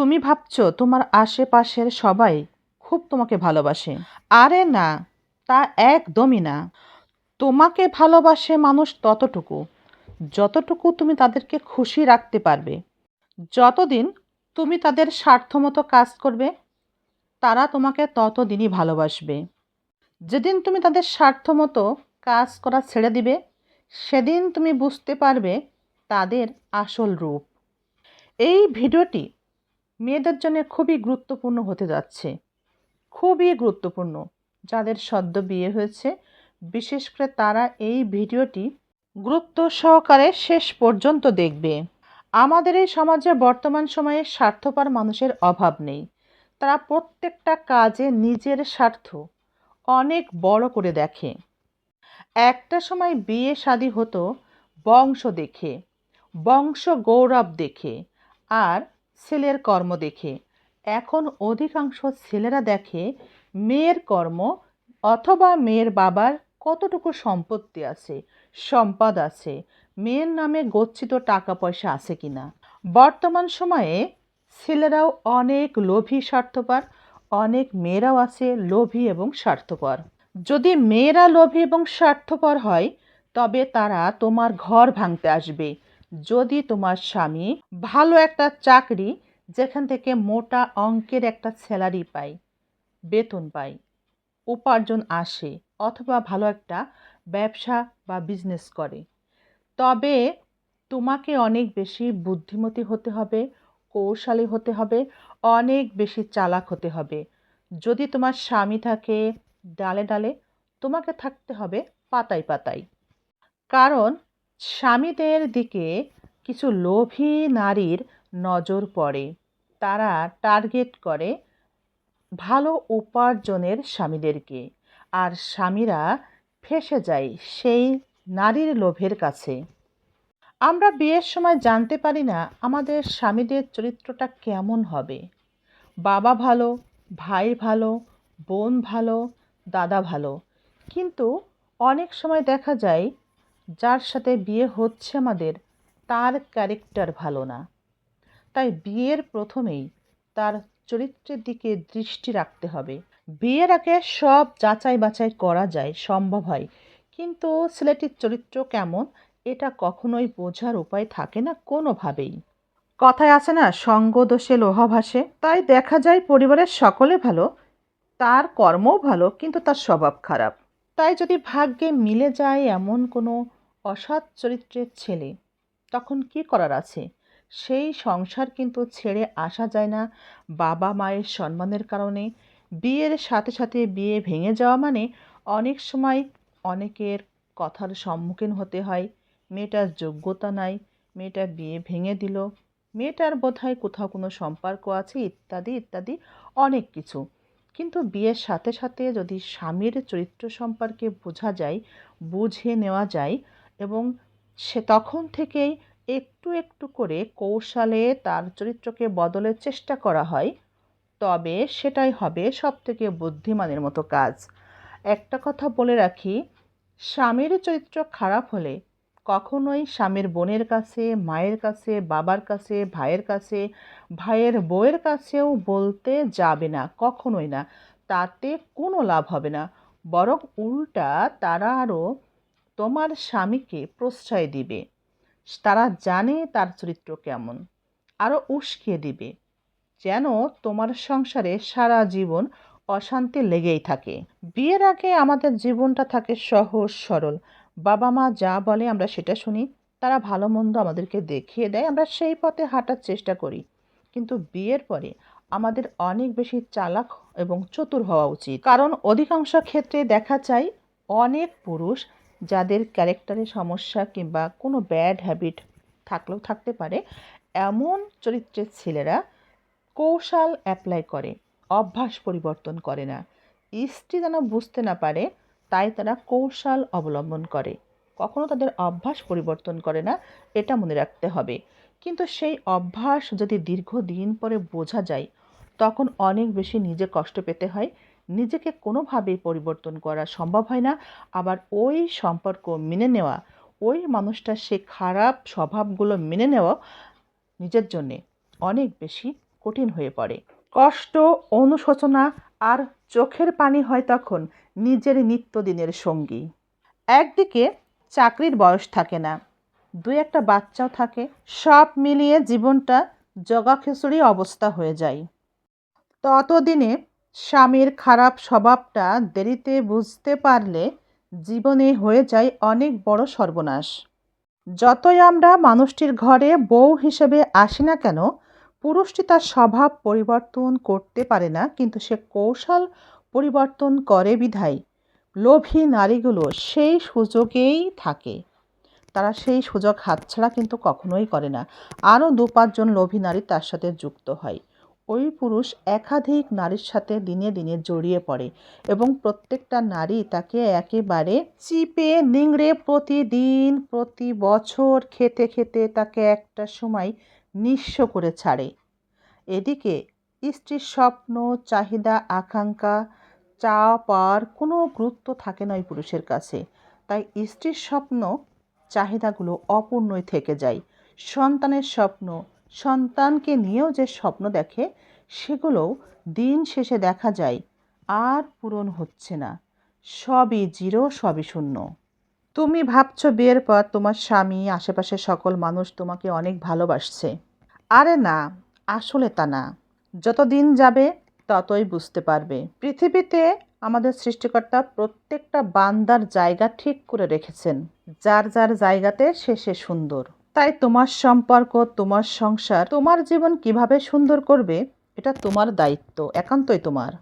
তুমি ভাবছ তোমার আশেপাশের সবাই খুব তোমাকে ভালোবাসে? আরে না, তা একদমই না। তোমাকে ভালোবাসে মানুষ ততটুকু, যতটুকু তুমি তাদেরকে খুশি রাখতে পারবে। যতদিন তুমি তাদের স্বার্থমতো কাজ করবে, তারা তোমাকে ততদিনই ভালোবাসবে। যেদিন তুমি তাদের স্বার্থমতো কাজ করা ছেড়ে দিবে, সেদিন তুমি বুঝতে পারবে তাদের আসল রূপ। এই ভিডিওটি মেয়েদের জন্য খুবই গুরুত্বপূর্ণ হতে যাচ্ছে। খুবই গুরুত্বপূর্ণ। যাদের সদ্য বিয়ে হয়েছে, বিশেষ করে তারা এই ভিডিওটি গুরুত্ব সহকারে শেষ পর্যন্ত দেখবে। আমাদের এই সমাজে বর্তমান সময়ে স্বার্থপর মানুষের অভাব নেই। তারা প্রত্যেকটা কাজে নিজের স্বার্থ অনেক বড় করে দেখে। একটা সময় বিয়ে শাদী হতো বংশ দেখে, বংশ গৌরব দেখে, আর ছেলের কর্ম দেখে। এখন অধিকাংশ ছেলেরা দেখে মেয়ের কর্ম অথবা মেয়ের বাবার কতটুকু সম্পত্তি আছে, সম্পদ আছে, মেয়ের নামে গচ্ছিত টাকা পয়সা আছে কিনা। বর্তমান সময়ে ছেলেরাও অনেক লোভী, স্বার্থপর, অনেক মেয়েরাও আছে লোভী এবং স্বার্থপর। যদি মেয়েরা লোভী এবং স্বার্থপর হয়, তবে তারা তোমার ঘর ভাঙতে আসবে। যদি তোমার স্বামী ভালো একটা চাকরি, যেখান থেকে মোটা অঙ্কের একটা স্যালারি পায়, বেতন পায়, উপার্জন আসে, অথবা ভালো একটা ব্যবসা বা বিজনেস করে, তবে তোমাকে অনেক বেশি বুদ্ধিমতী হতে হবে, কৌশলী হতে হবে, অনেক বেশি চালাক হতে হবে। যদি তোমার স্বামী থাকে ডালে ডালে, তোমাকে থাকতে হবে পাতায় পাতায়। কারণ স্বামীদের দিকে কিছু লোভী নারীর নজর পড়ে। তারা টার্গেট করে ভালো উপার্জনের স্বামীদেরকে। আর স্বামীরা ফেসে যায় সেই নারীর লোভের কাছে। আমরা বিয়ের সময় জানতে পারি না আমাদের স্বামীদের চরিত্রটা কেমন হবে। বাবা ভালো, ভাই ভালো, বোন ভালো, দাদা ভালো। কিন্তু অনেক সময় দেখা যায় যার সাথে বিয়ে হচ্ছে আমাদের, তার ক্যারেক্টার ভালো না। তাই বিয়ের প্রথমেই তার চরিত্রের দিকে দৃষ্টি রাখতে হবে। বিয়ের আগে সব যাচাই বাছাই করা যায়, সম্ভব হয়। কিন্তু ছেলেটির চরিত্র কেমন, এটা কখনোই বোঝার উপায় থাকে না কোনোভাবেই। কথায় আছে না, সঙ্গ দোষে লোহা ভাসে। তাই দেখা যায় পরিবারের সকলে ভালো, তার কর্মও ভালো, কিন্তু তার স্বভাব খারাপ। তাই যদি ভাগ্যে মিলে যায় এমন কোনো অসৎ চরিত্রের ছেলে। তখন কি করার আছে? সেই সংসার কিন্তু ছেড়ে আসা যায় না। বাবা মায়ের সম্মানের কারণে বিয়ের সাথে সাথে বিয়ে ভেঙে যাওয়া মানে অনেক সময় অনেকের কথার সম্মুখীন হতে হয়। মেয়েটার যোগ্যতা নাই, মেয়েটা বিয়ে ভেঙে দিল, মেয়েটার বোধহয় কোথাও কোনো সম্পর্ক আছে ইত্যাদি ইত্যাদি অনেক কিছু। কিন্তু বিয়ের সাথে সাথে যদি স্বামীর চরিত্র সম্পর্কে বোঝা যায়, বুঝে নেওয়া যায় এবং সে তখন থেকেই একটু একটু করে কৌশলে তার চরিত্রকে বদলের চেষ্টা করা হয়। তবে সেটাই হবে সব থেকে বুদ্ধিমানের মতো কাজ। একটা কথা বলে রাখি, স্বামীর চরিত্র খারাপ হলে কখনোই স্বামীর বোনের কাছে, মায়ের কাছে, বাবার কাছে, ভাইয়ের কাছে, ভাইয়ের বউয়ের কাছেও বলতে যাবে না, কখনোই না। তাতে কোনো লাভ হবে না। বরং উল্টা তারা আরও তোমার স্বামীকে প্রশ্রয় দিবে। তারা জানে তার চরিত্র কেমন আরও উস্কিয়ে দিবে, যেন তোমার সংসারে সারা জীবন অশান্তি লেগেই থাকে। বিয়ের আগে আমাদের জীবনটা থাকে সহজ, সরল। বাবা মা যা বলে আমরা সেটা শুনি, তারা ভালো মন্দ আমাদেরকে দেখিয়ে দেয়, আমরা সেই পথে হাঁটার চেষ্টা করি। কিন্তু বিয়ের পরে আমাদের অনেক বেশি চালাক এবং চতুর হওয়া উচিত। কারণ অধিকাংশ ক্ষেত্রে দেখা যায় অনেক পুরুষ যাদের ক্যারেক্টারে সমস্যা কিংবা কোনো ব্যাড হ্যাবিট থাকলেও থাকতে পারে, এমন চরিত্রের ছেলেরা কৌশল অ্যাপ্লাই করে, অভ্যাস পরিবর্তন করে না। স্ত্রী যেন বুঝতে না পারে, তাই তারা কৌশল অবলম্বন করে। কখনো তাদের অভ্যাস পরিবর্তন করে না, এটা মনে রাখতে হবে। কিন্তু সেই অভ্যাস যদি দীর্ঘদিন পরে বোঝা যায়, তখন অনেক বেশি নিজে কষ্ট পেতে হয় নিজেকে কোনোভাবেই পরিবর্তন করা সম্ভব হয় না। আবার ওই সম্পর্ক মেনে নেওয়া, ওই মানুষটার সে খারাপ স্বভাবগুলো মেনে নেওয়া নিজের জন্যে অনেক বেশি কঠিন হয়ে পড়ে। কষ্ট, অনুশোচনা আর চোখের পানি হয় তখন নিজের নিত্যদিনের সঙ্গী। একদিকে চাকরির বয়স থাকে না, দুই একটা বাচ্চাও থাকে, সব মিলিয়ে জীবনটা জগাখিচুড়ি অবস্থা হয়ে যায়। ততদিনে স্বামীর খারাপ স্বভাবটা দেরিতে বুঝতে পারলে জীবনে হয়ে যায় অনেক বড় সর্বনাশ। যতই আমরা মানুষটির ঘরে বউ হিসেবে আসি না কেন, পুরুষটি তার স্বভাব পরিবর্তন করতে পারে না, কিন্তু সে কৌশল পরিবর্তন করে বিধায়। লোভী নারীগুলো সেই সুযোগেই থাকে। তারা সেই সুযোগ হাতছাড়া কিন্তু কখনোই করে না। আরও দু পাঁচজন লোভী নারী তার সাথে যুক্ত হয়। ওই পুরুষ একাধিক নারীর সাথে দিনে দিনে জড়িয়ে পড়ে এবং প্রত্যেকটা নারী তাকে একেবারে চিপে নিংড়ে প্রতিদিন, প্রতি বছর খেতে খেতে তাকে একটা সময় নিঃস্ব করে ছাড়ে। এদিকে স্ত্রীর স্বপ্ন, চাহিদা, আকাঙ্ক্ষা চা পাওয়ার কোনো গুরুত্ব থাকে না ওই পুরুষের কাছে। তাই স্ত্রীর স্বপ্ন, চাহিদাগুলো অপূর্ণই থেকে যায়। সন্তানের স্বপ্ন সন্তানকে নিয়েও যে স্বপ্ন দেখে, সেগুলোও দিন শেষে দেখা যায়, আর পূরণ হচ্ছে না। সবই জিরো, সবই শূন্য। তুমি ভাবছ বিয়ের পর তোমার স্বামী আশেপাশের সকল মানুষ তোমাকে অনেক ভালোবাসছে। আরে না, আসলে তা না। যত দিন যাবে, ততই বুঝতে পারবে। পৃথিবীতে আমাদের সৃষ্টিকর্তা প্রত্যেকটা বান্দার জায়গা ঠিক করে রেখেছেন। যার যার জায়গাতে সে সে সুন্দর। তাই তোমার সম্পর্ক, তোমার সংসার, তোমার জীবন কীভাবে সুন্দর করবে, এটা তোমার দায়িত্ব, একান্তই তোমার।